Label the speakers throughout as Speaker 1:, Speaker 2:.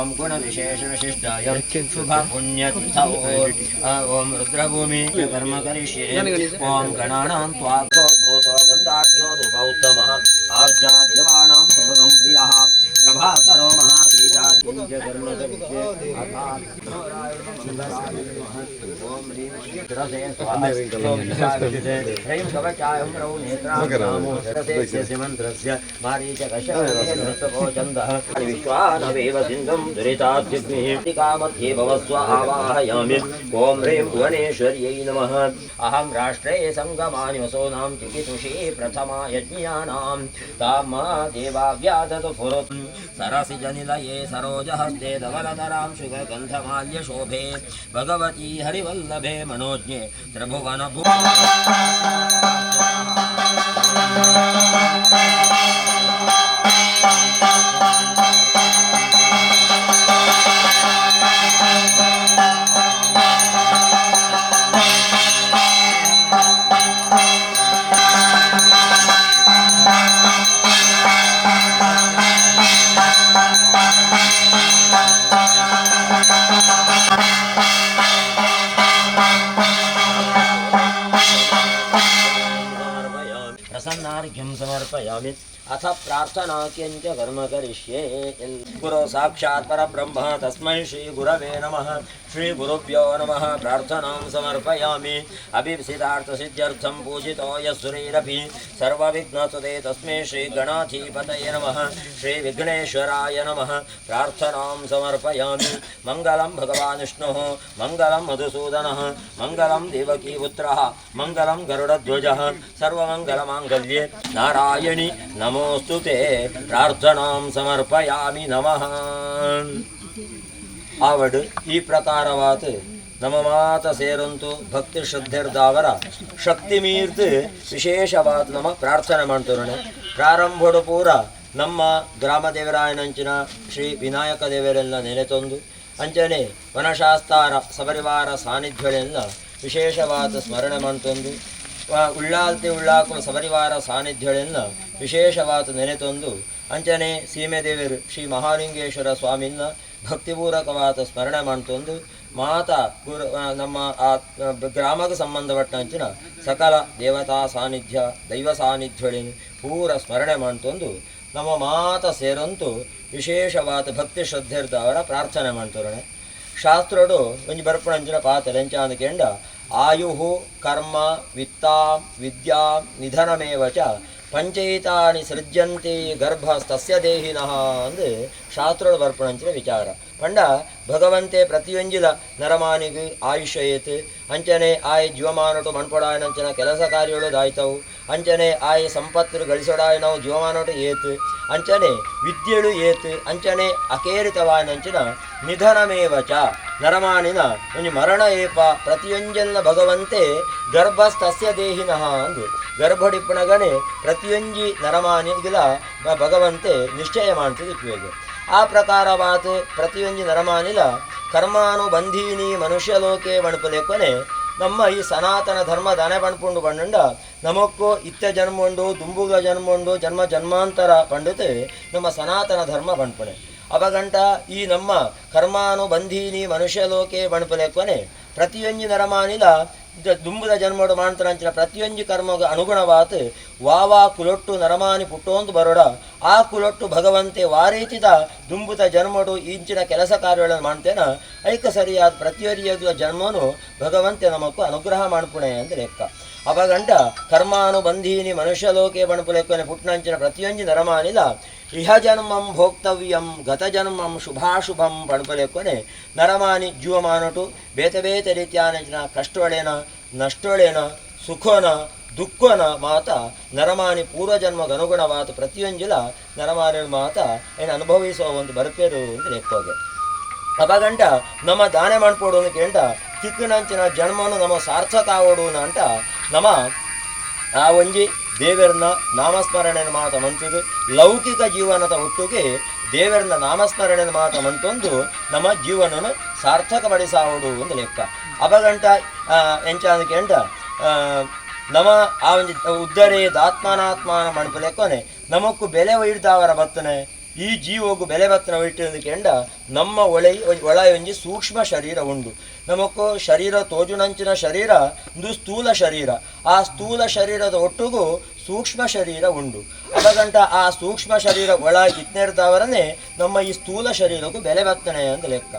Speaker 1: ఓం గుణ విశేష విశిష్టాయ శుభ పుణ్యతిథౌ ఓం రుద్రభూమి కర్మ కరిష్యే ఓం గణానాం मन्त्रस्य आवाहयामि ॐ ह्रीं भुवनेश्वर्यै नमः अहं राष्ट्रे सङ्गमानि वसूनां चिकितुषी प्रथमा यज्ञानां ताम देवाव्यादतु पुरुत् सरसि जनिलये सरोजहस्ते धवलधरां शुभगन्धमाल्यशोभे भगवती हरिवल्लभे मनोज्ञे। Требувано було. Thank you. તમારે પાસે આવીને अथ प्रार्थना किञ्च कर्म करिष्ये। गुरो साक्षात् परब्रह्म, तस्मै श्रीगुरवे नमः। श्रीगुरुभ्यो नमः। प्रार्थनां समर्पयामि। अभिप्सितार्थसिद्ध्यर्थं पूजितो यस्सुरैरपि। सर्वविघ्नसुते तस्मै श्रीगणाधिपतये नमः। श्रीविघ्नेश्वराय नमः। प्रार्थनां समर्पयामि। मङ्गलं भगवान् विष्णुः। मङ्गलं मधुसूदनः। मङ्गलं देवकीपुत्रः। मङ्गलं गरुडध्वजः। सर्वमङ्गलमाङ्गल्ये। नारायणि नमोऽस्तु ते प्रार्थनां समर्पयामि नमः आवड ಈ ಪ್ರಕಾರವಾದ ನಮ್ಮ ಮಾತ ಸೇರಂತು ಭಕ್ತಿ ಶ್ರದ್ಧೆರ್ದಾವರ ಶಕ್ತಿ ಮೀರ್ತು ವಿಶೇಷವಾದ ನಮ್ಮ ಪ್ರಾರ್ಥನೆ ಮಾಡ್ತೋರಣೆ ಪ್ರಾರಂಭಡು ಪೂರ ನಮ್ಮ ಗ್ರಾಮ ದೇವರಾಯನಂಚಿನ ಶ್ರೀ ವಿನಾಯಕ ದೇವರೆಲ್ಲ ನೆನೆತೊಂದು ಅಂಚನೆ ವನಶಾಸ್ತಾರ ಸಪರಿವಾರ ಸಾನ್ನಿಧ್ಯಗಳೆಲ್ಲ ವಿಶೇಷವಾದ ಸ್ಮರಣೆ ಮಾಡ್ತೊಂದು ವ- ಉಳ್ಳಾಲ್ತಿ ಉಳ್ಳಾಕುಲ ಸಪರಿವಾರ ಸಾನ್ನಿಧ್ಯಗಳೆಲ್ಲ ವಿಶೇಷವಾದ ನೆನೆತೊಂದು ಅಂಚನೆ ಸೀಮೆದೇವರು ಶ್ರೀ ಮಹಾಲಿಂಗೇಶ್ವರ ಸ್ವಾಮಿನ ಭಕ್ತಿಪೂರ್ವಕವಾದ ಸ್ಮರಣೆ ಮಾಡ್ತೊಂದು ಮಾತ ಗುರು ನಮ್ಮ ಆ ಗ್ರಾಮದ ಗ್ರಾಮಕ್ಕೆ ಸಂಬಂಧಪಟ್ಟಂಚಿನ ಸಕಲ ದೇವತಾ ಸಾನ್ನಿಧ್ಯ, ದೈವ ಸಾನ್ನಿಧ್ಯಗಳನ್ನು ಪೂರ ಸ್ಮರಣೆ ಮಾಡ್ತೊಂದು ನಮ್ಮ ಮಾತ ಸೇರಂತು ವಿಶೇಷವಾದ ಭಕ್ತಿ ಶ್ರದ್ಧೆರ್ದವರ ಪ್ರಾರ್ಥನೆ ಮಾಡ್ತೋರಣೆ ಶಾಸ್ತ್ರಡು ಒಂಜಿ ಬರ್ಪಣಂಚಿನ ಪಾತಲೆಂಚ ಅಂದ್ಕೆಂಡ ಆಯು ಕರ್ಮ ವಿತ್ತಾ ವಿದ್ಯಾ ನಿಧನಮೇವ ಚ ಪಂಚೈತಾನಿ ಸೃಜ್ಯಂತೆ ಗರ್ಭಸ್ತಸ್ಯ ದೇಹಿನಃ ಅಂದು ಶಾಸ್ತ್ರೋಡು ಬರ್ಪಣಂಚಿನ ವಿಚಾರ. ಪಂಡ ಭಗವಂತೆ ಪ್ರತಿಯೊಂಜಿಲ ನರಮಾನಿಗೆ ಆಯುಷ್ಯ ಏತ್ ಅಂಚನೆ ಆಯ್ ಜೀವಮಾನಟು ಮಣ್ಪಡಾಯನಂಚಿನ ಕೆಲಸ ಕಾರ್ಯಗಳು ದಾಯ್ತವು. ಅಂಚನೆ ಆಯ್ ಸಂಪತ್ತು ಗಳಿಸೋಡಾಯನವು ಜೀವಮಾನಟು ಏತ್. ಅಂಚನೆ ವಿದ್ಯೆಳು ಏತ್. ಅಂಚನೆ ಅಕೇರಿತವಾಯನಂಚಿನ ನಿಧನಮೇವ ಚ. ನರಮಾನಿನ ಒಂಜಿ ಮರಣ ಏಪ. ಪ್ರತಿಯೊಂಜನ್ನ ಭಗವಂತೆ ಗರ್ಭಸ್ತಸ್ಯ ದೇಹಿನಃ ಅಂದು. ಗರ್ಭಡಿಪ್ಪಣಗನೆ ಪ್ರತಿಯೊಂಜಿ ನರಮಾನಿಗಿಲ ಭಗವಂತೆ ನಿಶ್ಚಯ ಮಾಡ್ತಿದ್ದ ಆ ಪ್ರಕಾರವಾತ್ ಪ್ರತಿಯೊಂದು ನರಮಾನಿಲ ಕರ್ಮಾನುಬಂಧೀನಿ ಮನುಷ್ಯಲೋಕೆ ಬಣ್ಪಲೆಕೊನೆ ನಮ್ಮ ಈ ಸನಾತನ ಧರ್ಮ ದಾನೆ ಬಣ್ಪುಂಡು ಬಣ್ಣಂಡ ನಮಕ್ಕೂ ಇತ್ಯ ಜನ್ಮೊಂಡು, ದುಂಬುಗ ಜನ್ಮೊಂಡು, ಜನ್ಮ ಜನ್ಮಾಂತರ ಪಂಡಿತೆ ನಮ್ಮ ಸನಾತನ ಧರ್ಮ ಬಣಪಡೆ ಅವಗಂಟ ಈ ನಮ್ಮ ಕರ್ಮಾನುಬಂಧೀನಿ ಮನುಷ್ಯಲೋಕೆ ಬಣ್ಪಲೆಕೊನೆ ಪ್ರತಿಯೊಂದು ನರಮಾನಿಲ ದುಂಬುದ ಜನ್ಮಡು ಮಾಡ್ತಾರಂಚಿನ ಪ್ರತಿಯೊಂದು ಕರ್ಮಗ ಅನುಗುಣವಾತ ವಾವಾ ಕುಲೊಟ್ಟು ನರಮಾನಿ ಪುಟ್ಟೋಂದು ಬರೋಡ. ಆ ಕುಲೊಟ್ಟು ಭಗವಂತೆ ವಾರೀತಿದ ದುಂಬುದ ಜನ್ಮಡು ಇಂಚಿನ ಕೆಲಸ ಕಾರ್ಯಗಳನ್ನು ಮಾಡ್ತೇನ. ಐಕ ಸರಿಯಾದ ಪ್ರತಿಯೊರಿಯದ ಜನ್ಮನು ಭಗವಂತೆ ನಮಕ್ಕು ಅನುಗ್ರಹ ಮಾಡ್ಪುಣೆ ಅಂತ ಲೆಕ್ಕ. ಅವಗಂಡ ಕರ್ಮಾನುಬಂಧೀನಿ ಮನುಷ್ಯಲೋಕೆ ಬಣಪು ಲೆಕ್ಕನೆ ಪುಟ್ನಂಚಿನ ಪ್ರತಿಯೊಂದು ನರಮಾನಿಲ ಇಹ ಜನ್ಮಂ ಭೋಕ್ತವ್ಯಂ ಗತ ಜನ್ಮಂ ಶುಭಾಶುಭಂ ಪಣಪಲೆಕೊನೆ ನರಮಾನಿ ಜೀವಮಾನಟು ಬೇತೆ ಬೇತೆ ರೀತಿಯಾನ ಕಷ್ಟೋಳೇನ, ನಷ್ಟೋಳೇನ, ಸುಖೋನ, ದುಃಖನ ಮಾತ ನರಮಾನಿ ಪೂರ್ವಜನ್ಮಗನುಗುಣವಾದ ಪ್ರತಿಯೊಂಜಿಲ ನರಮಾನಿ ಮಾತ ಏನು ಅನುಭವಿಸುವ ಒಂದು ಬರಪೇರು ಅಂತ ಲೆಕ್ಕೋಗೆ ಅಪಗಂಟ ನಮ್ಮ ದಾನೆ ಮಾಡ್ಕೊಡು ಕೇಂಟ ತಿಕ್ಕನಂಚಿನ ಜನ್ಮನು ನಮ್ಮ ಸಾರ್ಥಕ ಆಗೋಡು ಅಂತ ನಮ್ಮ ಆ ಒಂಜಿ ದೇವರನ್ನ ನಾಮಸ್ಮರಣೆ ಮಾತ ಮಂತುದು ಲೌಕಿಕ ಜೀವನದ ಒಟ್ಟಿಗೆ ದೇವರನ್ನ ನಾಮಸ್ಮರಣೆ ಮಾತ ಮಂತೊಂದು ನಮ್ಮ ಜೀವನನು ಸಾರ್ಥಕ ಪಡಿಸಾವುದು ಒಂದು ಲೆಕ್ಕ. ಅಪಗಂಟ ಎಂಚಾದ ಅಂದ್ಕೆಂಡ ನಮ ಆ ಒಂದು ಉದ್ದರೇ ದಾತ್ಮಾನಾತ್ಮಾನ ಮಣಪ ಲೆಕ್ಕನೆ ನಮಕ್ಕೂ ಬೆಲೆ ಒಯ್ದಾವರ ಬತ್ತನೆ. ಈ ಜೀವೋಗು ಬೆಲೆ ಬತ್ತನ ಇಟ್ಟು ಕೆಂಡ ನಮ್ಮ ಒಳೆ ಒಳ ಒಂಜಿ ಸೂಕ್ಷ್ಮ ಶರೀರ ಉಂಡು ನಮಕ್ಕೂ ಶರೀರ ತೋಜುನಂಚಿನ ಶರೀರ ಒಂದು ಸ್ಥೂಲ ಶರೀರ. ಆ ಸ್ಥೂಲ ಶರೀರದ ಒಟ್ಟಿಗೂ ಸೂಕ್ಷ್ಮ ಶರೀರ ಉಂಡು ಅದಗಂಟ ಆ ಸೂಕ್ಷ್ಮ ಶರೀರ ಒಳ ಇತ್ನೆರ್ದವರನೇ ನಮ್ಮ ಈ ಸ್ಥೂಲ ಶರೀರಕ್ಕೂ ಬೆಲೆ ಬತ್ತನೆ ಅಂತ ಲೆಕ್ಕ.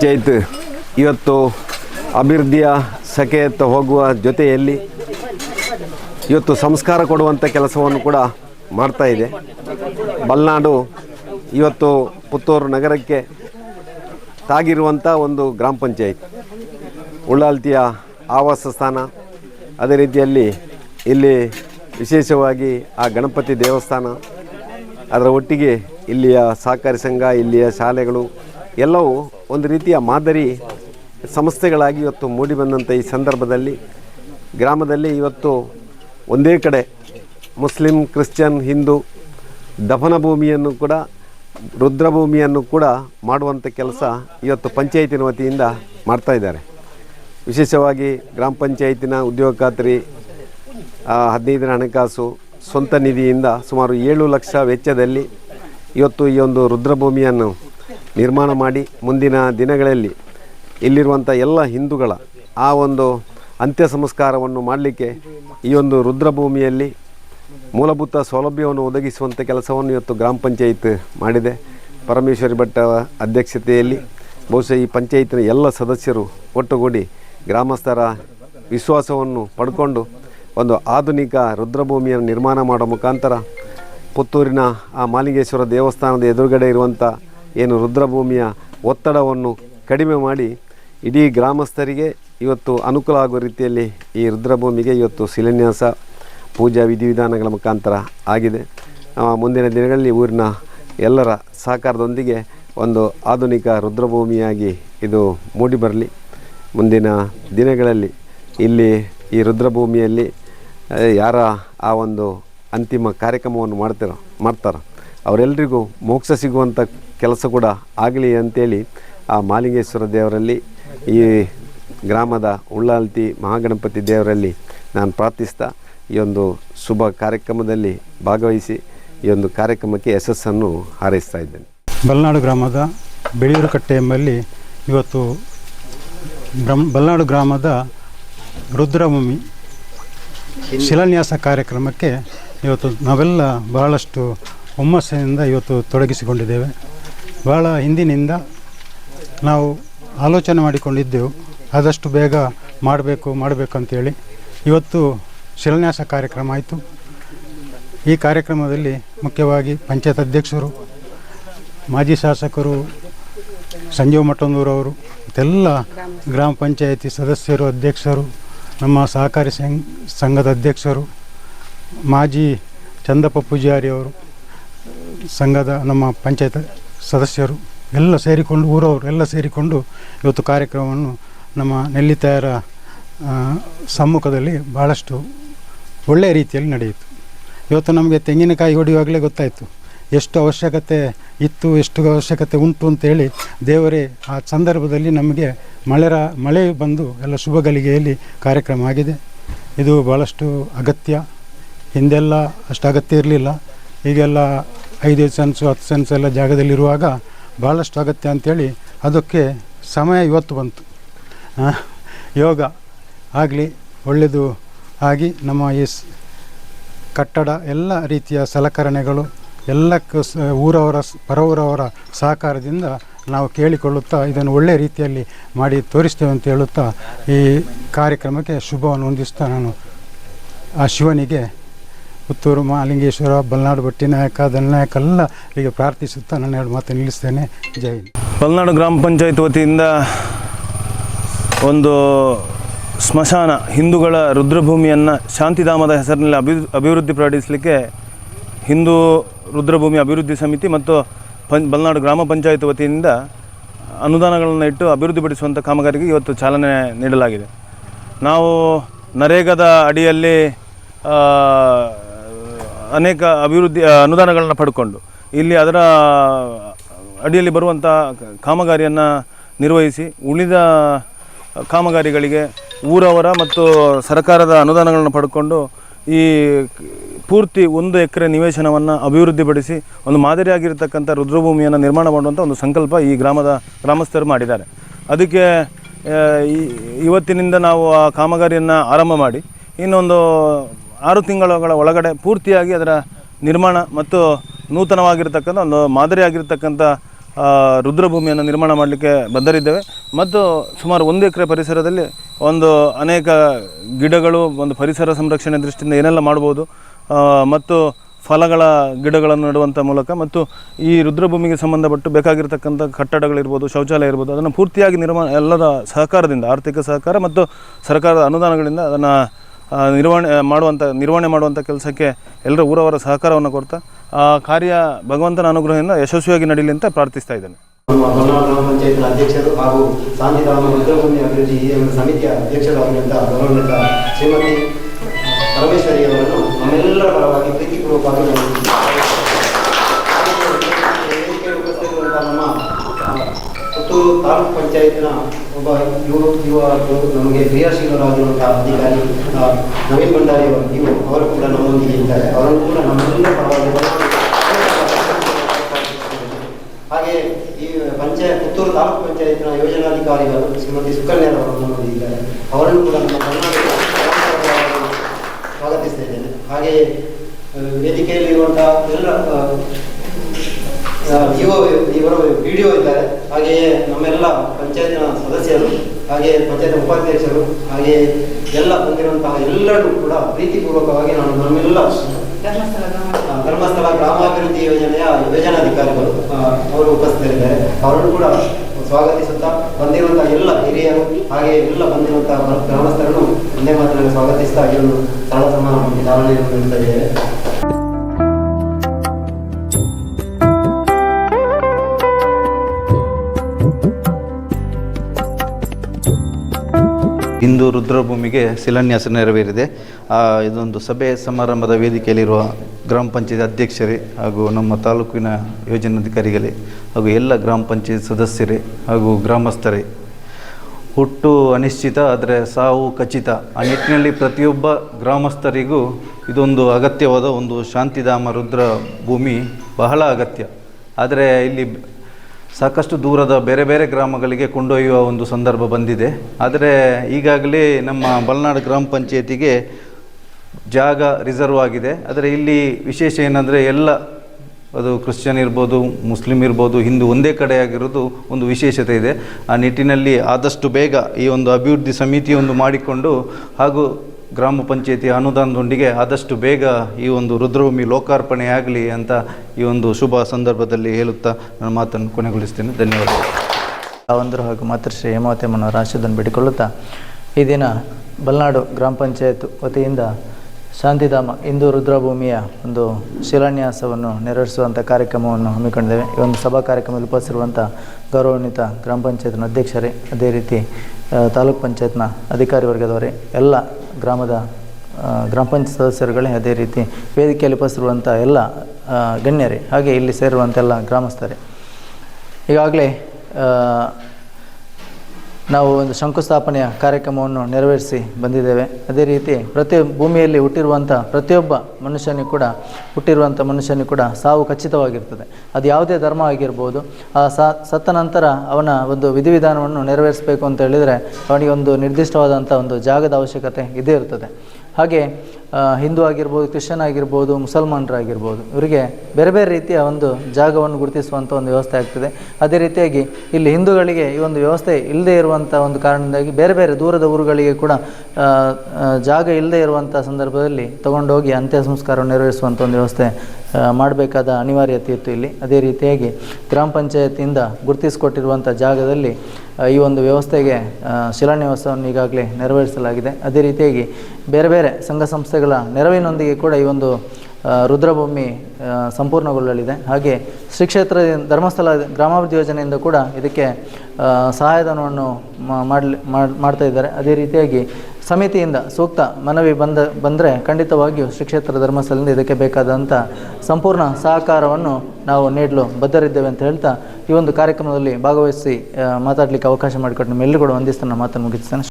Speaker 2: ಪಂಚಾಯತ್ ಇವತ್ತು ಅಭಿವೃದ್ಧಿಯ ಸಖೆಯತ್ತ ಹೋಗುವ ಜೊತೆಯಲ್ಲಿ ಇವತ್ತು ಸಂಸ್ಕಾರ ಕೊಡುವಂಥ ಕೆಲಸವನ್ನು ಕೂಡ ಮಾಡ್ತಾ ಇದೆ. ಬಲ್ನಾಡು ಇವತ್ತು ಪುತ್ತೂರು ನಗರಕ್ಕೆ ತಾಗಿರುವಂಥ ಒಂದು ಗ್ರಾಮ ಪಂಚಾಯತ್. ಉಳ್ಳಾಲ್ತಿಯ ಆವಾಸ ಸ್ಥಾನ. ಅದೇ ರೀತಿಯಲ್ಲಿ ಇಲ್ಲಿ ವಿಶೇಷವಾಗಿ ಆ ಗಣಪತಿ ದೇವಸ್ಥಾನ. ಅದರ ಒಟ್ಟಿಗೆ ಇಲ್ಲಿಯ ಸಹಕಾರಿ ಸಂಘ, ಇಲ್ಲಿಯ ಶಾಲೆಗಳು ಎಲ್ಲವೂ ಒಂದು ರೀತಿಯ ಮಾದರಿ ಸಂಸ್ಥೆಗಳಾಗಿ ಇವತ್ತು ಮೂಡಿಬಂದಂಥ ಈ ಸಂದರ್ಭದಲ್ಲಿ ಗ್ರಾಮದಲ್ಲಿ ಇವತ್ತು ಒಂದೇ ಕಡೆ ಮುಸ್ಲಿಂ, ಕ್ರಿಶ್ಚಿಯನ್, ಹಿಂದೂ ದಫನ ಭೂಮಿಯನ್ನು ಕೂಡ ರುದ್ರಭೂಮಿಯನ್ನು ಕೂಡ ಮಾಡುವಂಥ ಕೆಲಸ ಇವತ್ತು ಪಂಚಾಯತಿನ ವತಿಯಿಂದ ಮಾಡ್ತಾ ಇದ್ದಾರೆ. ವಿಶೇಷವಾಗಿ ಗ್ರಾಮ ಪಂಚಾಯತಿನ ಉದ್ಯೋಗ ಖಾತ್ರಿ ಹದಿನೈದನೇ ಹಣಕಾಸು, ಸ್ವಂತ ನಿಧಿಯಿಂದ ಸುಮಾರು ಏಳು ಲಕ್ಷ ವೆಚ್ಚದಲ್ಲಿ ಇವತ್ತು ಈ ಒಂದು ರುದ್ರಭೂಮಿಯನ್ನು ನಿರ್ಮಾಣ ಮಾಡಿ ಮುಂದಿನ ದಿನಗಳಲ್ಲಿ ಇಲ್ಲಿರುವಂಥ ಎಲ್ಲ ಹಿಂದೂಗಳ ಆ ಒಂದು ಅಂತ್ಯ ಸಂಸ್ಕಾರವನ್ನು ಮಾಡಲಿಕ್ಕೆ ಈ ಒಂದು ರುದ್ರಭೂಮಿಯಲ್ಲಿ ಮೂಲಭೂತ ಸೌಲಭ್ಯವನ್ನು ಒದಗಿಸುವಂಥ ಕೆಲಸವನ್ನು ಇವತ್ತು ಗ್ರಾಮ ಪಂಚಾಯತ್ ಮಾಡಿದೆ. ಪರಮೇಶ್ವರಿ ಭಟ್ಟ ಅಧ್ಯಕ್ಷತೆಯಲ್ಲಿ ಬಹುಶಃ ಈ ಪಂಚಾಯತ್ನ ಎಲ್ಲ ಸದಸ್ಯರು ಒಟ್ಟುಗೂಡಿ ಗ್ರಾಮಸ್ಥರ ವಿಶ್ವಾಸವನ್ನು ಪಡ್ಕೊಂಡು ಒಂದು ಆಧುನಿಕ ರುದ್ರಭೂಮಿಯನ್ನು ನಿರ್ಮಾಣ ಮಾಡೋ ಮುಖಾಂತರ ಪುತ್ತೂರಿನ ಆ ಮಾಲಿಂಗೇಶ್ವರ ದೇವಸ್ಥಾನದ ಎದುರುಗಡೆ ಇರುವಂಥ ಏನು ರುದ್ರಭೂಮಿಯ ಒತ್ತಡವನ್ನು ಕಡಿಮೆ ಮಾಡಿ ಇಡೀ ಗ್ರಾಮಸ್ಥರಿಗೆ ಇವತ್ತು ಅನುಕೂಲ ಆಗುವ ರೀತಿಯಲ್ಲಿ ಈ ರುದ್ರಭೂಮಿಗೆ ಇವತ್ತು ಶಿಲಾನ್ಯಾಸ, ಪೂಜಾ ವಿಧಿವಿಧಾನಗಳ ಮುಖಾಂತರ ಆಗಿದೆ. ಮುಂದಿನ ದಿನಗಳಲ್ಲಿ ಊರಿನ ಎಲ್ಲರ ಸಹಕಾರದೊಂದಿಗೆ ಒಂದು ಆಧುನಿಕ ರುದ್ರಭೂಮಿಯಾಗಿ ಇದು ಮೂಡಿಬರಲಿ ಮುಂದಿನ ದಿನಗಳಲ್ಲಿ ಇಲ್ಲಿ ಈ ರುದ್ರಭೂಮಿಯಲ್ಲಿ ಯಾರ ಆ ಒಂದು ಅಂತಿಮ ಕಾರ್ಯಕ್ರಮವನ್ನು ಮಾಡ್ತಿರೋ, ಮಾಡ್ತಾರೋ ಅವರೆಲ್ಲರಿಗೂ ಮೋಕ್ಷ ಸಿಗುವಂಥ ಕೆಲಸ ಕೂಡ ಆಗಲಿ ಅಂತೇಳಿ ಆ ಮಾಲಿಂಗೇಶ್ವರ ದೇವರಲ್ಲಿ, ಈ ಗ್ರಾಮದ ಉಳ್ಳಾಲ್ತಿ ಮಹಾಗಣಪತಿ ದೇವರಲ್ಲಿ ನಾನು ಪ್ರಾರ್ಥಿಸ್ತಾ ಈ ಒಂದು ಶುಭ ಕಾರ್ಯಕ್ರಮದಲ್ಲಿ ಭಾಗವಹಿಸಿ ಈ ಒಂದು ಕಾರ್ಯಕ್ರಮಕ್ಕೆ ಯಶಸ್ಸನ್ನು ಹಾರೈಸ್ತಾ ಇದ್ದೇನೆ.
Speaker 3: ಬಲ್ನಾಡು ಗ್ರಾಮದ ಬೆಳೆಯೂರು ಕಟ್ಟೆ ಎಂಬಲ್ಲಿ ಇವತ್ತು ಬ್ರಹ್ಮ, ಬಲ್ನಾಡು ಗ್ರಾಮದ ರುದ್ರಭೂಮಿ ಶಿಲಾನ್ಯಾಸ ಕಾರ್ಯಕ್ರಮಕ್ಕೆ ಇವತ್ತು ನಾವೆಲ್ಲ ಬಹಳಷ್ಟು ಹುಮ್ಮಸ್ಸಿನಿಂದ ಇವತ್ತು ತೊಡಗಿಸಿಕೊಂಡಿದ್ದೇವೆ. ಬಹಳ ಹಿಂದಿನಿಂದ ನಾವು ಆಲೋಚನೆ ಮಾಡಿಕೊಂಡಿದ್ದೆವು. ಆದಷ್ಟು ಬೇಗ ಮಾಡಬೇಕು ಮಾಡಬೇಕು ಅಂತೇಳಿ ಇವತ್ತು ಶಿಲಾನ್ಯಾಸ ಕಾರ್ಯಕ್ರಮ ಆಯಿತು. ಈ ಕಾರ್ಯಕ್ರಮದಲ್ಲಿ ಮುಖ್ಯವಾಗಿ ಪಂಚಾಯತ್ ಅಧ್ಯಕ್ಷರು ಮಾಜಿ ಶಾಸಕರು, ಸಂಜೀವ್ ಮಠಂದೂರವರು ಮತ್ತೆಲ್ಲ ಗ್ರಾಮ ಪಂಚಾಯತಿ ಸದಸ್ಯರು, ಅಧ್ಯಕ್ಷರು, ನಮ್ಮ ಸಹಕಾರಿ ಸಂಘ, ಸಂಘದ ಅಧ್ಯಕ್ಷರು, ಮಾಜಿ ಚಂದಪ್ಪ ಪೂಜಾರಿ ಅವರು, ಸಂಘದ ನಮ್ಮ ಪಂಚಾಯತ್ ಸದಸ್ಯರು ಎಲ್ಲ ಸೇರಿಕೊಂಡು, ಊರವರು ಎಲ್ಲ ಸೇರಿಕೊಂಡು ಇವತ್ತು ಕಾರ್ಯಕ್ರಮವನ್ನು ನಮ್ಮ ನೆಲ್ಲಿತಾಯರ ಸಮ್ಮುಖದಲ್ಲಿ ಭಾಳಷ್ಟು ಒಳ್ಳೆಯ ರೀತಿಯಲ್ಲಿ ನಡೆಯಿತು. ಇವತ್ತು ನಮಗೆ ತೆಂಗಿನಕಾಯಿ ಹೊಡೆಯುವಾಗಲೇ ಗೊತ್ತಾಯಿತು. ಎಷ್ಟು ಅವಶ್ಯಕತೆ ಇತ್ತು, ಎಷ್ಟು ಅವಶ್ಯಕತೆ ಉಂಟು ಅಂತೇಳಿ ದೇವರೇ ಆ ಸಂದರ್ಭದಲ್ಲಿ ನಮಗೆ ಮಳೆರ, ಮಳೆ ಬಂದು ಎಲ್ಲ ಶುಭ ಗಳಿಗೆಯಲ್ಲಿ ಕಾರ್ಯಕ್ರಮ ಆಗಿದೆ. ಇದು ಭಾಳಷ್ಟು ಅಗತ್ಯ. ಹಿಂದೆಲ್ಲ ಅಷ್ಟು ಅಗತ್ಯ ಇರಲಿಲ್ಲ. ಈಗೆಲ್ಲ ಐದೈದು ಸೆನ್ಸು, ಹತ್ತು ಸೆನ್ಸ್ ಎಲ್ಲ ಜಾಗದಲ್ಲಿರುವಾಗ ಭಾಳಷ್ಟು ಅಗತ್ಯ ಅಂಥೇಳಿ ಅದಕ್ಕೆ ಸಮಯ ಇವತ್ತು ಬಂತು. ಯೋಗ ಆಗಲಿ, ಒಳ್ಳೆಯದು ಆಗಿ ನಮ್ಮ ಈ ಕಟ್ಟಡ, ಎಲ್ಲ ರೀತಿಯ ಸಲಕರಣೆಗಳು, ಎಲ್ಲ ಸ ಊರವರ ಪರವೂರವರ ಸಹಕಾರದಿಂದ ನಾವು ಕೇಳಿಕೊಳ್ಳುತ್ತಾ ಇದನ್ನು ಒಳ್ಳೆಯ ರೀತಿಯಲ್ಲಿ ಮಾಡಿ ತೋರಿಸ್ತೇವೆ ಅಂತ ಹೇಳುತ್ತಾ ಈ ಕಾರ್ಯಕ್ರಮಕ್ಕೆ ಶುಭವನ್ನು ಹೊಂದಿಸ್ತಾ ನಾನು ಆ ಶಿವನಿಗೆ ಪುತ್ತೂರು ಮಹಾಲಿಂಗೇಶ್ವರ ಬಲ್ನಾಡು ಭಟ್ಟಿನಾಯಕ ದಲ್ನಾಯಕ ಎಲ್ಲ ಹೀಗೆ ಪ್ರಾರ್ಥಿಸುತ್ತಾ ನನ್ನ ಎರಡು ಮಾತು ನಿಲ್ಲಿಸ್ತೇನೆ ಜೈ ಹಿಂದ್.
Speaker 4: ಬಲ್ನಾಡು ಗ್ರಾಮ ಪಂಚಾಯತ್ ವತಿಯಿಂದ ಒಂದು ಸ್ಮಶಾನ, ಹಿಂದೂಗಳ ರುದ್ರಭೂಮಿಯನ್ನು ಶಾಂತಿಧಾಮದ ಹೆಸರಿನಲ್ಲಿ ಅಭಿ ಅಭಿವೃದ್ಧಿಪಡಿಸಲಿಕ್ಕೆ ಹಿಂದೂ ರುದ್ರಭೂಮಿ ಅಭಿವೃದ್ಧಿ ಸಮಿತಿ ಮತ್ತು ಪಂ, ಬಲ್ನಾಡು ಗ್ರಾಮ ಪಂಚಾಯತ್ ವತಿಯಿಂದ ಅನುದಾನಗಳನ್ನು ಇಟ್ಟು ಅಭಿವೃದ್ಧಿಪಡಿಸುವಂಥ ಕಾಮಗಾರಿಗೆ ಇವತ್ತು ಚಾಲನೆ ನೀಡಲಾಗಿದೆ ನಾವು ನರೇಗದ ಅಡಿಯಲ್ಲಿ ಅನೇಕ ಅಭಿವೃದ್ಧಿ ಅನುದಾನಗಳನ್ನು ಪಡ್ಕೊಂಡು ಇಲ್ಲಿ ಅದರ ಅಡಿಯಲ್ಲಿ ಬರುವಂಥ ಕಾಮಗಾರಿಯನ್ನು ನಿರ್ವಹಿಸಿ ಉಳಿದ ಕಾಮಗಾರಿಗಳಿಗೆ ಊರವರ ಮತ್ತು ಸರ್ಕಾರದ ಅನುದಾನಗಳನ್ನು ಪಡ್ಕೊಂಡು ಈ ಪೂರ್ತಿ ಒಂದು ಎಕರೆ ನಿವೇಶನವನ್ನು ಅಭಿವೃದ್ಧಿಪಡಿಸಿ ಒಂದು ಮಾದರಿಯಾಗಿರ್ತಕ್ಕಂಥ ರುದ್ರಭೂಮಿಯನ್ನು ನಿರ್ಮಾಣ ಮಾಡುವಂಥ ಒಂದು ಸಂಕಲ್ಪ ಈ ಗ್ರಾಮದ ಗ್ರಾಮಸ್ಥರು ಮಾಡಿದ್ದಾರೆ. ಅದಕ್ಕೆ ಇವತ್ತಿನಿಂದ ನಾವು ಆ ಕಾಮಗಾರಿಯನ್ನು ಆರಂಭ ಮಾಡಿ ಇನ್ನೊಂದು ಆರು ತಿಂಗಳುಗಳ ಒಳಗಡೆ ಪೂರ್ತಿಯಾಗಿ ಅದರ ನಿರ್ಮಾಣ ಮತ್ತು ನೂತನವಾಗಿರ್ತಕ್ಕಂಥ ಒಂದು ಮಾದರಿಯಾಗಿರ್ತಕ್ಕಂಥ ರುದ್ರಭೂಮಿಯನ್ನು ನಿರ್ಮಾಣ ಮಾಡಲಿಕ್ಕೆ ಬದ್ಧರಿದ್ದೇವೆ. ಮತ್ತು ಸುಮಾರು ಒಂದು ಎಕರೆ ಪರಿಸರದಲ್ಲಿ ಒಂದು ಅನೇಕ ಗಿಡಗಳು, ಒಂದು ಪರಿಸರ ಸಂರಕ್ಷಣೆ ದೃಷ್ಟಿಯಿಂದ ಏನೆಲ್ಲ ಮಾಡ್ಬೋದು ಮತ್ತು ಫಲಗಳ ಗಿಡಗಳನ್ನು ನೆಡುವಂಥ ಮೂಲಕ ಮತ್ತು ಈ ರುದ್ರಭೂಮಿಗೆ ಸಂಬಂಧಪಟ್ಟು ಬೇಕಾಗಿರ್ತಕ್ಕಂಥ ಕಟ್ಟಡಗಳಿರ್ಬೋದು, ಶೌಚಾಲಯ ಇರ್ಬೋದು, ಅದನ್ನು ಪೂರ್ತಿಯಾಗಿ ನಿರ್ಮಾಣ ಎಲ್ಲರ ಸಹಕಾರದಿಂದ, ಆರ್ಥಿಕ ಸಹಕಾರ ಮತ್ತು ಸರ್ಕಾರದ ಅನುದಾನಗಳಿಂದ ಅದನ್ನು ನಿರ್ವಹಣೆ ಮಾಡುವಂಥ ನಿರ್ವಹಣೆ ಮಾಡುವಂಥ ಕೆಲಸಕ್ಕೆ ಎಲ್ಲರೂ ಊರವರ ಸಹಕಾರವನ್ನು ಕೊಡ್ತಾ, ಆ, ಕಾರ್ಯ ಭಗವಂತನ ಅನುಗ್ರಹದಿಂದ ಯಶಸ್ವಿಯಾಗಿ ನಡೀಲಿ ಅಂತ ಪ್ರಾರ್ಥಿಸ್ತಾ ಇದ್ದೇನೆ.
Speaker 5: ಗ್ರಾಮ ಅಧ್ಯಕ್ಷರು ಹಾಗೂ ರುದ್ರಭೂಮಿ ಅಭಿವೃದ್ಧಿ ಸಮಿತಿಯ ಅಧ್ಯಕ್ಷರಾಗಿರುವಂಥ ಗೌರವಾನ್ವಿತ ಶ್ರೀಮತಿ ಪರಮೇಶ್ವರಿ ಅವರನ್ನು ನಮ್ಮೆಲ್ಲರ ಪರವಾಗಿ ಪ್ರೀತಿಪೂರ್ವಕವಾಗಿ ಪುತ್ತೂರು ತಾಲೂಕು ಪಂಚಾಯತ್ನ ಒಬ್ಬ ಯುವ ಯುವ ನಮಗೆ ಕ್ರಿಯಾಶೀಲರಾಗಿರುವಂಥ ಅಧಿಕಾರಿ ನವೀನ್ ಭಂಡಾರಿ ಅವರು ನೀವು ಅವರು ಕೂಡ ನಮ್ಮೊಂದಿಗೆ ಇದ್ದಾರೆ. ಅವರನ್ನು ಕೂಡ ನಮ್ಮೆಲ್ಲ ಪರವಾಗಿ ಹಾಗೆ ಈ ಪಂಚಾಯತ್ ಪುತ್ತೂರು ತಾಲೂಕ್ ಪಂಚಾಯತ್ನ ಯೋಜನಾಧಿಕಾರಿಗಳು ಶ್ರೀಮತಿ ಸುಕನ್ಯಾರವರು ನಮ್ಮೊಂದಿಗಿದ್ದಾರೆ ಅವರನ್ನು ಕೂಡ ನಮ್ಮ ಕರ್ನಾಟಕ ಸ್ವಾಗತಿಸ್ತಾ ಇದ್ದೇನೆ. ಹಾಗೆಯೇ ಆ, ವೇದಿಕೆಯಲ್ಲಿರುವಂತಹ ಎಲ್ಲ ಇವರು ವಿಡಿಯೋ ಇದ್ದಾರೆ. ಹಾಗೆಯೇ ನಮ್ಮೆಲ್ಲ ಪಂಚಾಯತ್ನ ಸದಸ್ಯರು ಹಾಗೆ ಪಂಚಾಯತ್ ಉಪಾಧ್ಯಕ್ಷರು ಹಾಗೆ ಎಲ್ಲ ಬಂದಿರುವಂತಹ ಎಲ್ಲರೂ ಕೂಡ ಪ್ರೀತಿಪೂರ್ವಕವಾಗಿ ನಾನು ನಮ್ಮೆಲ್ಲ ಧರ್ಮಸ್ಥಳ ಗ್ರಾಮಾಭಿವೃದ್ಧಿ ಯೋಜನೆಯ ಯೋಜನಾಧಿಕಾರಿಗಳು ಅವರು ಉಪಸ್ಥಿತರಿದ್ದಾರೆ. ಅವರನ್ನು ಕೂಡ ಸ್ವಾಗತಿಸುತ್ತಾ ಬಂದಿರುವಂತಹ ಎಲ್ಲ ಹಿರಿಯರು ಹಾಗೆ ಎಲ್ಲ ಬಂದಿರುವಂತಹ ಗ್ರಾಮಸ್ಥರನ್ನು ಒಂದೇ ಮಾತ್ರ ಸ್ವಾಗತಿಸ್ತಾ ಈ ಒಂದು ಸರಳ ಸಮಾರಂಭಕ್ಕೆ ಇದ್ದೇವೆ
Speaker 6: ಇಂದು ರುದ್ರಭೂಮಿಗೆ ಶಿಲಾನ್ಯಾಸ ನೆರವೇರಿದೆ. ಇದೊಂದು ಸಭೆ ಸಮಾರಂಭದ ವೇದಿಕೆಯಲ್ಲಿರುವ ಗ್ರಾಮ ಪಂಚಾಯತ್ ಅಧ್ಯಕ್ಷರೇ ಹಾಗೂ ನಮ್ಮ ತಾಲೂಕಿನ ಯೋಜನಾಧಿಕಾರಿಗಳೇ ಹಾಗೂ ಎಲ್ಲ ಗ್ರಾಮ ಪಂಚಾಯತ್ ಸದಸ್ಯರೇ ಹಾಗೂ ಗ್ರಾಮಸ್ಥರೇ. ಹುಟ್ಟು ಅನಿಶ್ಚಿತ ಆದರೆ ಸಾವು ಖಚಿತ. ಆ ನಿಟ್ಟಿನಲ್ಲಿ ಪ್ರತಿಯೊಬ್ಬ ಗ್ರಾಮಸ್ಥರಿಗೂ ಇದೊಂದು ಅಗತ್ಯವಾದ ಒಂದು ಶಾಂತಿಧಾಮ ರುದ್ರ ಭೂಮಿ ಬಹಳ ಅಗತ್ಯ. ಆದರೆ ಇಲ್ಲಿ ಸಾಕಷ್ಟು ದೂರದ ಬೇರೆ ಬೇರೆ ಗ್ರಾಮಗಳಿಗೆ ಕೊಂಡೊಯ್ಯುವ ಒಂದು ಸಂದರ್ಭ ಬಂದಿದೆ. ಆದರೆ ಈಗಾಗಲೇ ನಮ್ಮ ಬಲ್ನಾಡು ಗ್ರಾಮ ಪಂಚಾಯತಿಗೆ ಜಾಗ ರಿಸರ್ವ್ ಆಗಿದೆ. ಆದರೆ ಇಲ್ಲಿ ವಿಶೇಷ ಏನಂದರೆ ಎಲ್ಲ ಅದು ಕ್ರಿಶ್ಚಿಯನ್ ಇರ್ಬೋದು, ಮುಸ್ಲಿಂ ಇರ್ಬೋದು, ಹಿಂದೂ ಒಂದೇ ಕಡೆ ಆಗಿರೋದು ಒಂದು ವಿಶೇಷತೆ ಇದೆ. ಆ ನಿಟ್ಟಿನಲ್ಲಿ ಆದಷ್ಟು ಬೇಗ ಈ ಒಂದು ಅಭಿವೃದ್ಧಿ ಸಮಿತಿಯೊಂದು ಮಾಡಿಕೊಂಡು ಹಾಗೂ ಗ್ರಾಮ ಪಂಚಾಯತಿ ಅನುದಾನದೊಂದಿಗೆ ಆದಷ್ಟು ಬೇಗ ಈ ಒಂದು ರುದ್ರಭೂಮಿ ಲೋಕಾರ್ಪಣೆ ಆಗಲಿ ಅಂತ ಈ ಒಂದು ಶುಭ ಸಂದರ್ಭದಲ್ಲಿ ಹೇಳುತ್ತಾ ನನ್ನ ಮಾತನ್ನು ಕೊನೆಗೊಳಿಸ್ತೇನೆ ಧನ್ಯವಾದಗಳು.
Speaker 7: ತಾವಂದರು ಹಾಗೂ ಮಾತೃಶ್ರೀ ಹೇಮಾವತಿಯಮ್ಮನವರ ಆಶೀರ್ವಾದವನ್ನು ಬೇಡಿಕೊಳ್ಳುತ್ತಾ ಈ ದಿನ ಬಲ್ನಾಡು ಗ್ರಾಮ ಪಂಚಾಯತ್ ವತಿಯಿಂದ ಶಾಂತಿಧಾಮ ಹಿಂದೂ ರುದ್ರಭೂಮಿಯ ಒಂದು ಶಿಲಾನ್ಯಾಸವನ್ನು ನೆರವೇರಿಸುವಂಥ ಕಾರ್ಯಕ್ರಮವನ್ನು ಹಮ್ಮಿಕೊಂಡಿದ್ದೇವೆ. ಈ ಒಂದು ಸಭಾ ಕಾರ್ಯಕ್ರಮದಲ್ಲಿ ಉಪಸ್ಥಿರುವಂಥ ಗೌರವಾನ್ವಿತ ಗ್ರಾಮ ಪಂಚಾಯತ್ನ ಅಧ್ಯಕ್ಷರೇ, ಅದೇ ರೀತಿ ತಾಲೂಕ್ ಪಂಚಾಯತ್ನ ಅಧಿಕಾರಿ ವರ್ಗದವರೇ, ಎಲ್ಲ ಗ್ರಾಮದ ಗ್ರಾಮ ಪಂಚಾಯತ್ ಸದಸ್ಯರುಗಳೇ ಅದೇ ರೀತಿ ವೇದಿಕೆಯಲ್ಲಿ ಉಪಸ್ಥಿರುವಂಥ ಎಲ್ಲ ಗಣ್ಯರೇ, ಹಾಗೆ ಇಲ್ಲಿ ಸೇರುವಂಥ ಎಲ್ಲ ಗ್ರಾಮಸ್ಥರೇ. ಈಗಾಗಲೇ ನಾವು ಒಂದು ಶಂಕುಸ್ಥಾಪನೆಯ ಕಾರ್ಯಕ್ರಮವನ್ನು ನೆರವೇರಿಸಿ ಬಂದಿದ್ದೇವೆ. ಅದೇ ರೀತಿ ಪ್ರತಿ ಭೂಮಿಯಲ್ಲಿ ಹುಟ್ಟಿರುವಂಥ ಪ್ರತಿಯೊಬ್ಬ ಮನುಷ್ಯನಿಗೂ ಕೂಡ, ಹುಟ್ಟಿರುವಂಥ ಮನುಷ್ಯನಿಗೂ ಕೂಡ ಸಾವು ಖಚಿತವಾಗಿರ್ತದೆ. ಅದು ಯಾವುದೇ ಧರ್ಮ ಆಗಿರ್ಬೋದು, ಆ ಸತ್ತ ನಂತರ ಅವನ ಒಂದು ವಿಧಿವಿಧಾನವನ್ನು ನೆರವೇರಿಸಬೇಕು ಅಂತ ಹೇಳಿದರೆ ಅವನಿಗೆ ಒಂದು ನಿರ್ದಿಷ್ಟವಾದಂಥ ಒಂದು ಜಾಗದ ಅವಶ್ಯಕತೆ ಇದೇ ಇರ್ತದೆ. ಹಾಗೆ ಹಿಂದೂ ಆಗಿರ್ಬೋದು, ಕ್ರಿಶ್ಚಿಯನ್ ಆಗಿರ್ಬೋದು, ಮುಸಲ್ಮಾನರಾಗಿರ್ಬೋದು, ಇವರಿಗೆ ಬೇರೆ ಬೇರೆ ರೀತಿಯ ಒಂದು ಜಾಗವನ್ನು ಗುರುತಿಸುವಂಥ ಒಂದು ವ್ಯವಸ್ಥೆ ಆಗ್ತದೆ. ಅದೇ ರೀತಿಯಾಗಿ ಇಲ್ಲಿ ಹಿಂದೂಗಳಿಗೆ ಈ ಒಂದು ವ್ಯವಸ್ಥೆ ಇಲ್ಲದೇ ಇರುವಂಥ ಒಂದು ಕಾರಣದಿಂದಾಗಿ ಬೇರೆ ಬೇರೆ ದೂರದ ಊರುಗಳಿಗೆ ಕೂಡ ಜಾಗ ಇಲ್ಲದೇ ಇರುವಂಥ ಸಂದರ್ಭದಲ್ಲಿ ತೊಗೊಂಡೋಗಿ ಅಂತ್ಯ ಸಂಸ್ಕಾರವನ್ನು ನೆರವೇರಿಸುವಂಥ ಒಂದು ವ್ಯವಸ್ಥೆ ಮಾಡಬೇಕಾದ ಅನಿವಾರ್ಯತೆ ಇತ್ತು ಇಲ್ಲಿ. ಅದೇ ರೀತಿಯಾಗಿ ಗ್ರಾಮ ಪಂಚಾಯತಿಯಿಂದ ಗುರುತಿಸಿಕೊಟ್ಟಿರುವಂಥ ಜಾಗದಲ್ಲಿ ಈ ಒಂದು ವ್ಯವಸ್ಥೆಗೆ ಶಿಲಾನ್ಯಾಸವನ್ನು ಈಗಾಗಲೇ ನೆರವೇರಿಸಲಾಗಿದೆ. ಅದೇ ರೀತಿಯಾಗಿ ಬೇರೆ ಬೇರೆ ಸಂಘ ಸಂಸ್ಥೆಗಳ ನೆರವಿನೊಂದಿಗೆ ಕೂಡ ಈ ಒಂದು ರುದ್ರಭೂಮಿ ಸಂಪೂರ್ಣಗೊಳ್ಳಲಿದೆ. ಹಾಗೆ ಶ್ರೀ ಕ್ಷೇತ್ರ ಧರ್ಮಸ್ಥಳ ಗ್ರಾಮಾಭಿವೃದ್ಧಿ ಯೋಜನೆಯಿಂದ ಕೂಡ ಇದಕ್ಕೆ ಸಹಾಯಧನವನ್ನು ಮಾಡಲಿ ಮಾಡ್ತಾ ಇದ್ದಾರೆ. ಅದೇ ರೀತಿಯಾಗಿ ಸಮಿತಿಯಿಂದ ಸೂಕ್ತ ಮನವಿ ಬಂದ, ಬಂದರೆ ಖಂಡಿತವಾಗಿಯೂ ಶ್ರೀ ಕ್ಷೇತ್ರ ಧರ್ಮಸ್ಥಳದಿಂದ ಇದಕ್ಕೆ ಬೇಕಾದಂಥ ಸಂಪೂರ್ಣ ಸಹಕಾರವನ್ನು ನಾವು ನೀಡಲು ಬದ್ಧರಿದ್ದೇವೆ ಅಂತ ಹೇಳ್ತಾ ಈ ಒಂದು ಕಾರ್ಯಕ್ರಮದಲ್ಲಿ ಭಾಗವಹಿಸಿ ಮಾತಾಡಲಿಕ್ಕೆ ಅವಕಾಶ ಮಾಡಿಕೊಟ್ಟು ನಿಮ್ಮೆಲ್ಲರೂ ಕೂಡ ಒಂದಿಸ್ತಾನ ಮಾತನ್ನು ಮುಗಿಸ್ತೇನೆ.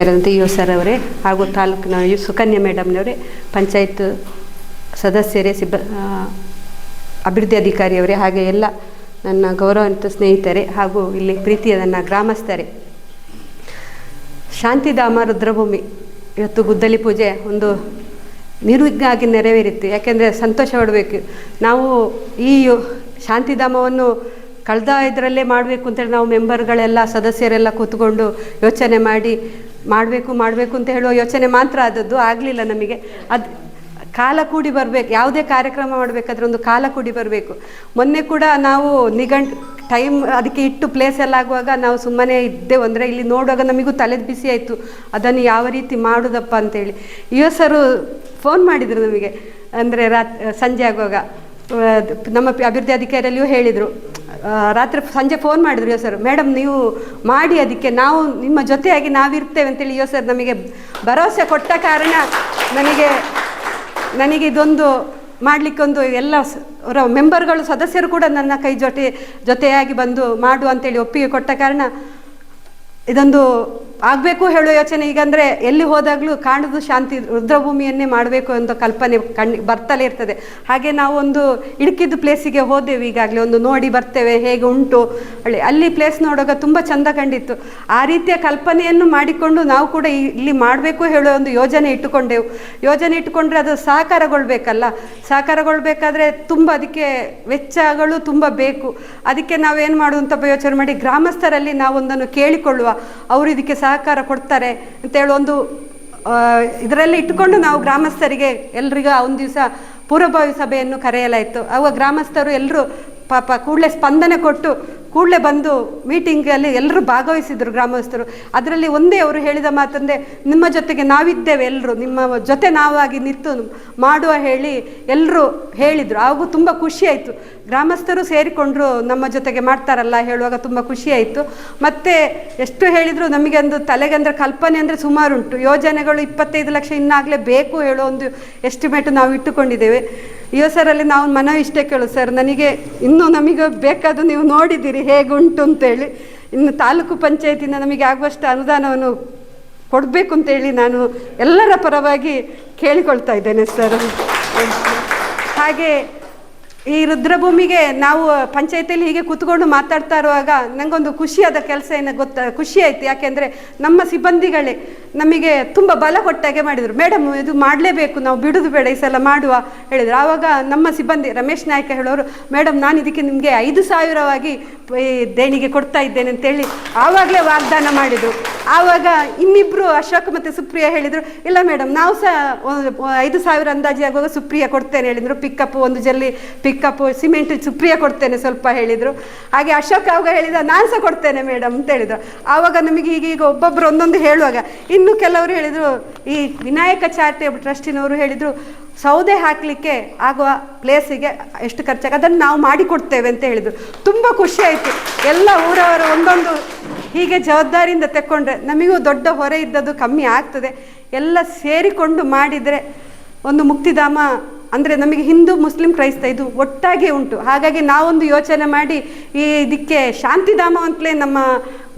Speaker 8: ಯು ಸರ್ ಅವರೇ ಹಾಗೂ ತಾಲೂಕಿನ ಯು ಸುಕನ್ಯಾ ಮೇಡಮ್ನವರೇ, ಪಂಚಾಯತ್ ಸದಸ್ಯರೇ, ಸಿಬ್ಬ ಅಭಿವೃದ್ಧಿ ಅಧಿಕಾರಿಯವರೇ ಹಾಗೆ ಎಲ್ಲ ನನ್ನ ಗೌರವಾನ್ವಿತ ಸ್ನೇಹಿತರೆ ಹಾಗೂ ಇಲ್ಲಿ ಪ್ರೀತಿಯ ನನ್ನ ಗ್ರಾಮಸ್ಥರೇ. ಶಾಂತಿಧಾಮ ರುದ್ರಭೂಮಿ ಇವತ್ತು ಗುದ್ದಲಿ ಪೂಜೆ ಒಂದು ನಿರ್ವಿಘ್ನ ಆಗಿ ನೆರವೇರಿತ್ತು ಯಾಕೆಂದರೆ ಸಂತೋಷ ಪಡಬೇಕು. ನಾವು ಈ ಶಾಂತಿಧಾಮವನ್ನು ಕಳೆದ ಇದರಲ್ಲೇ ಮಾಡಬೇಕು ಅಂತೇಳಿ ನಾವು ಮೆಂಬರ್ಗಳೆಲ್ಲ ಸದಸ್ಯರೆಲ್ಲ ಕೂತ್ಕೊಂಡು ಯೋಚನೆ ಮಾಡಿ ಮಾಡಬೇಕು ಮಾಡಬೇಕು ಅಂತ ಹೇಳುವ ಯೋಚನೆ ಮಾತ್ರ ಆದದ್ದು ಆಗಲಿಲ್ಲ ನಮಗೆ. ಅದು ಕಾಲ ಕೂಡಿ ಬರಬೇಕು, ಯಾವುದೇ ಕಾರ್ಯಕ್ರಮ ಮಾಡಬೇಕಾದ್ರೆ ಒಂದು ಕಾಲ ಕೂಡಿ ಬರಬೇಕು. ಮೊನ್ನೆ ಕೂಡ ನಾವು ನಿಗಂಟ್ ಟೈಮ್ ಅದಕ್ಕೆ ಇಟ್ಟು ಪ್ಲೇಸ್ ಎಲ್ಲ ಆಗುವಾಗ ನಾವು ಸುಮ್ಮನೆ ಇದ್ದೇವೆ. ಅಂದರೆ ಇಲ್ಲಿ ನೋಡುವಾಗ ನಮಗೂ ತಲೆದು ಬಿಸಿ ಆಯಿತು. ಅದನ್ನು ಯಾವ ರೀತಿ ಮಾಡೋದಪ್ಪ ಅಂತೇಳಿ. ಯು ಸರು ಫೋನ್ ಮಾಡಿದರು ನಮಗೆ. ಅಂದರೆ ರಾತ್, ಸಂಜೆ ಆಗುವಾಗ. ನಮ್ಮ ಅಭಿವೃದ್ಧಿ ಅಧಿಕಾರಿಯಲ್ಲಿಯೂ ಹೇಳಿದರು. ರಾತ್ರಿ ಸಂಜೆ ಫೋನ್ ಮಾಡಿದ್ರು, ಯೋ ಸರ್ ಮೇಡಮ್ ನೀವು ಮಾಡಿ ಅದಕ್ಕೆ, ನಾವು ನಿಮ್ಮ ಜೊತೆಯಾಗಿ ನಾವಿರ್ತೇವೆ ಅಂತೇಳಿ, ಯೋ ಸರ್ ನಮಗೆ ಭರವಸೆ ಕೊಟ್ಟ ಕಾರಣ ನನಗೆ ನನಗೆ ಇದೊಂದು ಮಾಡಲಿಕ್ಕೊಂದು ಎಲ್ಲ ಅವರ ಮೆಂಬರ್ಗಳು ಸದಸ್ಯರು ಕೂಡ ನನ್ನ ಕೈ ಜೊತೆ, ಜೊತೆಯಾಗಿ ಬಂದು ಮಾಡು ಅಂತೇಳಿ ಒಪ್ಪಿಗೆ ಕೊಟ್ಟ ಕಾರಣ ಇದೊಂದು ಆಗಬೇಕು ಹೇಳೋ ಯೋಚನೆ. ಈಗ ಅಂದರೆ ಎಲ್ಲಿ ಹೋದಾಗಲೂ ಕಾಣದು ಶಾಂತಿ, ರುದ್ರಭೂಮಿಯನ್ನೇ ಮಾಡಬೇಕು ಅಂತ ಕಲ್ಪನೆ ಕಣ್ಣು ಬರ್ತಲೇ ಇರ್ತದೆ. ಹಾಗೆ ನಾವು ಒಂದು ಇಡುಕಿದ್ದು ಪ್ಲೇಸಿಗೆ ಹೋದೆವು ಈಗಾಗಲೇ, ಒಂದು ನೋಡಿ ಬರ್ತೇವೆ, ಹೇಗೆ ಉಂಟು. ಅಲ್ಲಿ ಅಲ್ಲಿ ಪ್ಲೇಸ್ ನೋಡುವಾಗ ತುಂಬ ಚಂದ ಕಂಡಿತ್ತು. ಆ ರೀತಿಯ ಕಲ್ಪನೆಯನ್ನು ಮಾಡಿಕೊಂಡು ನಾವು ಕೂಡ ಇಲ್ಲಿ ಮಾಡಬೇಕು ಹೇಳೋ ಒಂದು ಯೋಜನೆ ಇಟ್ಟುಕೊಂಡೆವು. ಯೋಜನೆ ಇಟ್ಟುಕೊಂಡ್ರೆ ಅದು ಸಾಕಾರಗೊಳ್ಬೇಕಲ್ಲ. ಸಾಕಾರಗೊಳ್ಬೇಕಾದ್ರೆ ತುಂಬ ಅದಕ್ಕೆ ವೆಚ್ಚಗಳು ತುಂಬ ಬೇಕು. ಅದಕ್ಕೆ ನಾವೇನು ಮಾಡುವಂಥ ಯೋಚನೆ ಮಾಡಿ, ಗ್ರಾಮಸ್ಥರಲ್ಲಿ ನಾವೊಂದನ್ನು ಕೇಳಿಕೊಳ್ಳುವ. ಅವರು ಇದಕ್ಕೆ ಸಹಕಾರ ಕೊಡ್ತಾರೆ ಅಂತೇಳಿ ಒಂದು ಇದರಲ್ಲಿ ಇಟ್ಟುಕೊಂಡು ನಾವು ಗ್ರಾಮಸ್ಥರಿಗೆ ಎಲ್ರಿಗೂ ಆ ಒಂದು ದಿವಸ ಪೂರ್ವಭಾವಿ ಸಭೆಯನ್ನು ಕರೆಯಲಾಯಿತು. ಆವಾಗ ಗ್ರಾಮಸ್ಥರು ಎಲ್ಲರೂ ಪಾಪ ಕೂಡಲೇ ಸ್ಪಂದನೆ ಕೊಟ್ಟು ಕೂಡಲೇ ಬಂದು ಮೀಟಿಂಗಲ್ಲಿ ಎಲ್ಲರೂ ಭಾಗವಹಿಸಿದ್ರು ಗ್ರಾಮಸ್ಥರು. ಅದರಲ್ಲಿ ಒಂದೇ ಅವರು ಹೇಳಿದ ಮಾತಂದೆ ನಿಮ್ಮ ಜೊತೆಗೆ ನಾವಿದ್ದೇವೆ ಎಲ್ಲರೂ ನಿಮ್ಮ ಜೊತೆ ನಾವಾಗಿ ನಿಂತು ಮಾಡುವ ಹೇಳಿ ಎಲ್ಲರೂ ಹೇಳಿದರು. ಹಾಗೂ ತುಂಬ ಖುಷಿಯಾಯಿತು ಗ್ರಾಮಸ್ಥರು ಸೇರಿಕೊಂಡ್ರು ನಮ್ಮ ಜೊತೆಗೆ ಮಾಡ್ತಾರಲ್ಲ ಹೇಳುವಾಗ ತುಂಬ ಖುಷಿಯಾಯಿತು ಮತ್ತು ಎಷ್ಟು ಹೇಳಿದರೂ ನಮಗೆ ಒಂದು ತಲೆಗೆ ಅಂದರೆ ಕಲ್ಪನೆ ಅಂದರೆ ಸುಮಾರುಂಟು. ಯೋಜನೆಗಳು ಇಪ್ಪತ್ತೈದು ಲಕ್ಷ ಇನ್ನಾಗಲೇ ಬೇಕು ಹೇಳೋ ಒಂದು ಎಸ್ಟಿಮೇಟ್ ನಾವು ಇಟ್ಟುಕೊಂಡಿದ್ದೇವೆ. ಯುವಸರಲ್ಲಿ ನಾವು ಮನವಿ ಇಷ್ಟೇ ಕೇಳು ಸರ್ ನನಗೆ ಇನ್ನೂ ನಮಗೆ ಬೇಕಾದ ನೀವು ನೋಡಿದ್ದೀರಿ, ಹೇಗುಂಟು ಅಂತೇಳಿ. ಇನ್ನು ತಾಲೂಕು ಪಂಚಾಯತಿನ ನಮಗೆ ಆಗುವಷ್ಟು ಅನುದಾನವನ್ನು ಕೊಡಬೇಕು ಅಂತೇಳಿ ನಾನು ಎಲ್ಲರ ಪರವಾಗಿ ಕೇಳಿಕೊಳ್ತಾ ಇದ್ದೇನೆ ಸರ್ ಹಾಗೆ ಈ ರುದ್ರಭೂಮಿಗೆ ನಾವು ಪಂಚಾಯತಿಯಲ್ಲಿ ಹೀಗೆ ಕೂತ್ಕೊಂಡು ಮಾತಾಡ್ತಾ ಇರುವಾಗ ನನಗೊಂದು ಖುಷಿಯಾದ ಕೆಲಸ ಏನು ಗೊತ್ತಾ? ಖುಷಿ ಆಯ್ತು. ಯಾಕೆಂದರೆ ನಮ್ಮ ಸಿಬ್ಬಂದಿಗಳೇ ನಮಗೆ ತುಂಬ ಬಲ ಕೊಟ್ಟಾಗೆ ಮಾಡಿದರು. ಮೇಡಮ್ ಇದು ಮಾಡಲೇಬೇಕು. ನಾವು ಬಿಡುದು ಬೇಡ, ಈ ಸಲ ಮಾಡುವ. ಹೇಳಿದರು. ಆವಾಗ ನಮ್ಮ ಸಿಬ್ಬಂದಿ ರಮೇಶ್ ನಾಯ್ಕ ಹೇಳೋರು ಮೇಡಮ್ ನಾನು ಇದಕ್ಕೆ ನಿಮಗೆ ಐದು ಸಾವಿರವಾಗಿ ದೇಣಿಗೆ ಕೊಡ್ತಾ ಇದ್ದೇನೆ ಅಂತೇಳಿ ಆವಾಗಲೇ ವಾಗ್ದಾನ ಮಾಡಿದರು. ಆವಾಗ ಇನ್ನಿಬ್ಬರು ಅಶೋಕ್ ಮತ್ತು ಸುಪ್ರಿಯಾ ಹೇಳಿದರು, ಇಲ್ಲ ಮೇಡಮ್ ನಾವು ಸಹ ಐದು ಸಾವಿರ ಅಂದಾಜಿ ಆಗುವಾಗ ಸುಪ್ರಿಯಾ ಕೊಡ್ತೇನೆ ಹೇಳಿದರು. ಪಿಕಪ್ ಒಂದು ಜಲ್ಲಿ ಪಿಕಪ್ ಸಿಮೆಂಟ್ ಸುಪ್ರಿಯ ಕೊಡ್ತೇನೆ ಸ್ವಲ್ಪ ಹೇಳಿದರು. ಹಾಗೆ ಅಶೋಕ್ ಅವಾಗ ಹೇಳಿದ ನಾನು ಸಹ ಕೊಡ್ತೇನೆ ಮೇಡಮ್ ಅಂತ ಹೇಳಿದರು. ಆವಾಗ ನಮಗೆ ಈಗ ಈಗ ಒಬ್ಬೊಬ್ಬರು ಒಂದೊಂದು ಹೇಳುವಾಗ, ಇನ್ನು ಕೆಲವರು ಹೇಳಿದರು, ಈ ವಿನಾಯಕ ಚಾರಿಟೇಬಲ್ ಟ್ರಸ್ಟಿನವರು ಹೇಳಿದರು, ಸೌದೆ ಹಾಕಲಿಕ್ಕೆ ಆಗುವ ಪ್ಲೇಸಿಗೆ ಎಷ್ಟು ಖರ್ಚಾಗ, ಅದನ್ನು ನಾವು ಮಾಡಿಕೊಡ್ತೇವೆ ಅಂತ ಹೇಳಿದರು. ತುಂಬ ಖುಷಿ ಆಯಿತು. ಎಲ್ಲ ಊರವರು ಒಂದೊಂದು ಹೀಗೆ ಜವಾಬ್ದಾರಿಯಿಂದ ತೆಕ್ಕೊಂಡ್ರೆ ನಮಗೂ ದೊಡ್ಡ ಹೊರೆ ಇದ್ದದ್ದು ಕಮ್ಮಿ ಆಗ್ತದೆ. ಎಲ್ಲ ಸೇರಿಕೊಂಡು ಮಾಡಿದರೆ ಒಂದು ಮುಕ್ತಿಧಾಮ ಅಂದರೆ ನಮಗೆ ಹಿಂದೂ, ಮುಸ್ಲಿಂ, ಕ್ರೈಸ್ತ ಇದು ಒಟ್ಟಾಗಿ ಉಂಟು. ಹಾಗಾಗಿ ನಾವೊಂದು ಯೋಚನೆ ಮಾಡಿ ಈ ಇದಕ್ಕೆ ಶಾಂತಿಧಾಮ ಅಂತಲೇ ನಮ್ಮ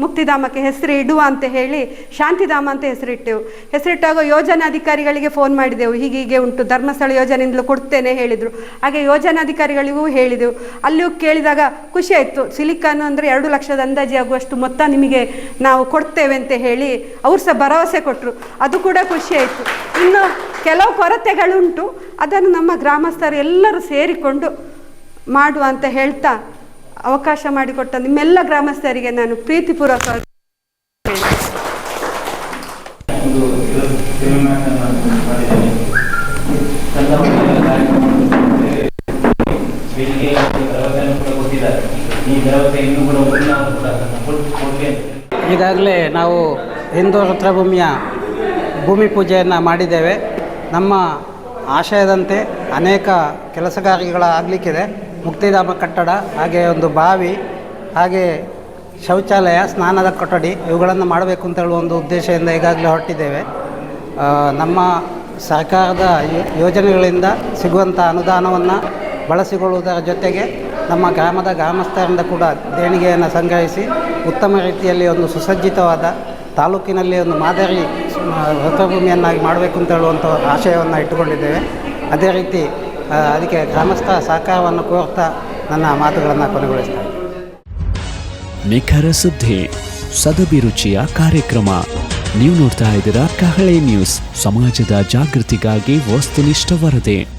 Speaker 8: ಮುಕ್ತಿಧಾಮಕ್ಕೆ ಹೆಸರು ಇಡುವ ಅಂತ ಹೇಳಿ ಶಾಂತಿಧಾಮ ಅಂತ ಹೆಸರಿಟ್ಟೆವು. ಹೆಸರಿಟ್ಟಾಗ ಯೋಜನಾಧಿಕಾರಿಗಳಿಗೆ ಫೋನ್ ಮಾಡಿದೆವು. ಹೀಗೆ ಹೀಗೆ ಉಂಟು. ಧರ್ಮಸ್ಥಳ ಯೋಜನೆಯಿಂದಲೂ ಕೊಡ್ತೇನೆ ಹೇಳಿದರು. ಹಾಗೆ ಯೋಜನಾಧಿಕಾರಿಗಳಿಗೂ ಹೇಳಿದೆವು. ಅಲ್ಲಿಯೂ ಕೇಳಿದಾಗ ಖುಷಿ ಆಯಿತು. ಸಿಲಿಕಾನು ಅಂದರೆ ಎರಡು ಲಕ್ಷದ ಅಂದಾಜು ಆಗುವಷ್ಟು ಮೊತ್ತ ನಿಮಗೆ ನಾವು ಕೊಡ್ತೇವೆ ಅಂತ ಹೇಳಿ ಅವ್ರು ಸಹ ಭರವಸೆ ಕೊಟ್ಟರು ಅದು ಕೂಡ ಖುಷಿ ಆಯಿತು. ಇನ್ನು ಕೆಲವು ಕೊರತೆಗಳುಂಟು. ಅದನ್ನು ನಮ್ಮ ಗ್ರಾಮಸ್ಥರು ಎಲ್ಲರೂ ಸೇರಿಕೊಂಡು ಮಾಡುವ ಅಂತ ಹೇಳ್ತಾ ಅವಕಾಶ ಮಾಡಿಕೊಟ್ಟ ನಿಮ್ಮೆಲ್ಲ ಗ್ರಾಮಸ್ಥರಿಗೆ ನಾನು ಪ್ರೀತಿಪೂರ್ವಕ
Speaker 9: ಈಗಾಗಲೇ ನಾವು ಹಿಂದೂ ರುದ್ರಭೂಮಿಯ ಭೂಮಿ ಪೂಜೆಯನ್ನು ಮಾಡಿದ್ದೇವೆ. ನಮ್ಮ ಆಶಯದಂತೆ ಅನೇಕ ಕೆಲಸ ಆಗಲಿಕ್ಕಿದೆ ಮುಕ್ತಿಧಾಮ ಕಟ್ಟಡ, ಹಾಗೆ ಒಂದು ಬಾವಿ, ಹಾಗೆ ಶೌಚಾಲಯ, ಸ್ನಾನದ ಕೊಠಡಿ, ಇವುಗಳನ್ನು ಮಾಡಬೇಕು ಅಂತ ಹೇಳುವ ಒಂದು ಉದ್ದೇಶದಿಂದ ಈಗಾಗಲೇ ಹೊರಟಿದ್ದೇವೆ. ನಮ್ಮ ಸರ್ಕಾರದ ಯೋಜನೆಗಳಿಂದ ಸಿಗುವಂಥ ಅನುದಾನವನ್ನು ಬಳಸಿಕೊಳ್ಳುವುದರ ಜೊತೆಗೆ ನಮ್ಮ ಗ್ರಾಮದ ಗ್ರಾಮಸ್ಥರಿಂದ ಕೂಡ ದೇಣಿಗೆಯನ್ನು ಸಂಗ್ರಹಿಸಿ ಉತ್ತಮ ರೀತಿಯಲ್ಲಿ ಒಂದು ಸುಸಜ್ಜಿತವಾದ ತಾಲೂಕಿನಲ್ಲಿ ಒಂದು ಮಾದರಿ ರಥಭೂಮಿಯನ್ನಾಗಿ ಮಾಡಬೇಕು ಅಂತ ಹೇಳುವಂಥ ಆಶಯವನ್ನು ಇಟ್ಟುಕೊಂಡಿದ್ದೇವೆ. ಅದೇ ರೀತಿ ಅದಕ್ಕೆ ಗ್ರಾಮಸ್ಥ ಸಹಕಾರವನ್ನು ಕೋರ್ತಾ ನನ್ನ ಮಾತುಗಳನ್ನು ಕೊನೆಗೊಳಿಸ್ತೇನೆ
Speaker 10: ನಿಖರ ಸುದ್ದಿ ಸದಭಿರುಚಿಯ ಕಾರ್ಯಕ್ರಮ. ನೀವು ನೋಡ್ತಾ ಇದ್ದೀರಾ ಕಹಳೆ ನ್ಯೂಸ್, ಸಮಾಜದ ಜಾಗೃತಿಗಾಗಿ ವಸ್ತುನಿಷ್ಠ ವರದಿ.